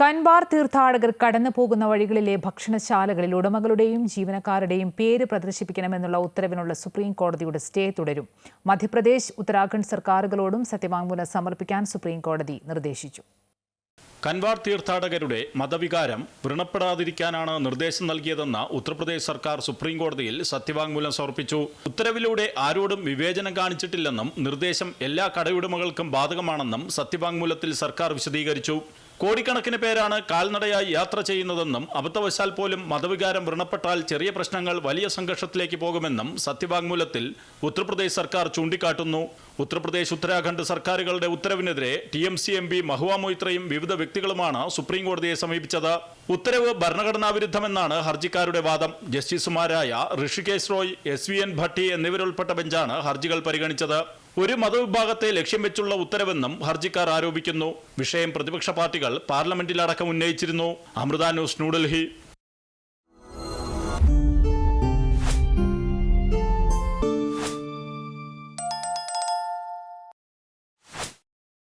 കൻവാർ തീർത്ഥാടകർ കടന്നു പോകുന്ന വഴികളിലെ ഭക്ഷണശാലകളിൽ ഉടമകളുടെയും ജീവനക്കാരുടെയും പേര് പ്രദർശിപ്പിക്കണമെന്നുള്ള ഉത്തരവിനുള്ള സുപ്രീം കോടതിയുടെ സ്റ്റേ തുടരും. മധ്യപ്രദേശ് ഉത്തരാഖണ്ഡ് സർക്കാരുകളോടും സത്യവാങ്മൂലം സമർപ്പിക്കാൻ സുപ്രീം കോടതി നിർദ്ദേശിച്ചു. കൻവാർ തീർത്ഥാടകരുടെ മതവികാരം വ്രണപ്പെടാതിരിക്കാനാണ് നിർദ്ദേശം നൽകിയതെന്ന് ഉത്തർപ്രദേശ് സർക്കാർ സുപ്രീം കോടതിയിൽ സത്യവാങ്മൂലം സമർപ്പിച്ചു. ഉത്തരവിലൂടെ ആരോടും വിവേചനം കാണിച്ചിട്ടില്ലെന്നും നിർദ്ദേശം എല്ലാ കടയുടമകൾക്കും ബാധകമാണെന്നും സത്യവാങ്മൂലത്തിൽ സർക്കാർ വിശദീകരിച്ചു. കോടിക്കണക്കിന് പേരാണ് കാൽനടയായി യാത്ര ചെയ്യുന്നതെന്നും അബദ്ധവശാൽ പോലും മതവികാരം വ്രണപ്പെട്ടാൽ ചെറിയ പ്രശ്നങ്ങൾ വലിയ സംഘർഷത്തിലേക്ക് പോകുമെന്നും സത്യവാങ്മൂലത്തിൽ ഉത്തർപ്രദേശ് സർക്കാർ ചൂണ്ടിക്കാട്ടുന്നു. ഉത്തർപ്രദേശ് ഉത്തരാഖണ്ഡ് സർക്കാരുകളുടെ ഉത്തരവിനെതിരെ T M C M P Mahua മൊയ്ത്രയും വിവിധ വ്യക്തികളുമാണ് സുപ്രീം കോടതിയെ സമീപിച്ചത്. ഉത്തരവ് ഭരണഘടനാ വിരുദ്ധമെന്നാണ് ഹർജിക്കാരുടെ വാദം. ജസ്റ്റിസുമാരായ Hrishikesh Roy S V N Bhatti എന്നിവരുൾപ്പെട്ട ബെഞ്ചാണ് ഹർജികൾ പരിഗണിച്ചത്. ഒരു മതവിഭാഗത്തെ ലക്ഷ്യം വെച്ചുള്ള ഉത്തരവെന്നും ഹർജിക്കാർ ആരോപിക്കുന്നു. വിഷയം പ്രതിപക്ഷ പാർട്ടികൾ പാർലമെന്റിലടക്കം ഉന്നയിച്ചിരുന്നു. അമൃത ന്യൂസ് ന്യൂഡൽഹി.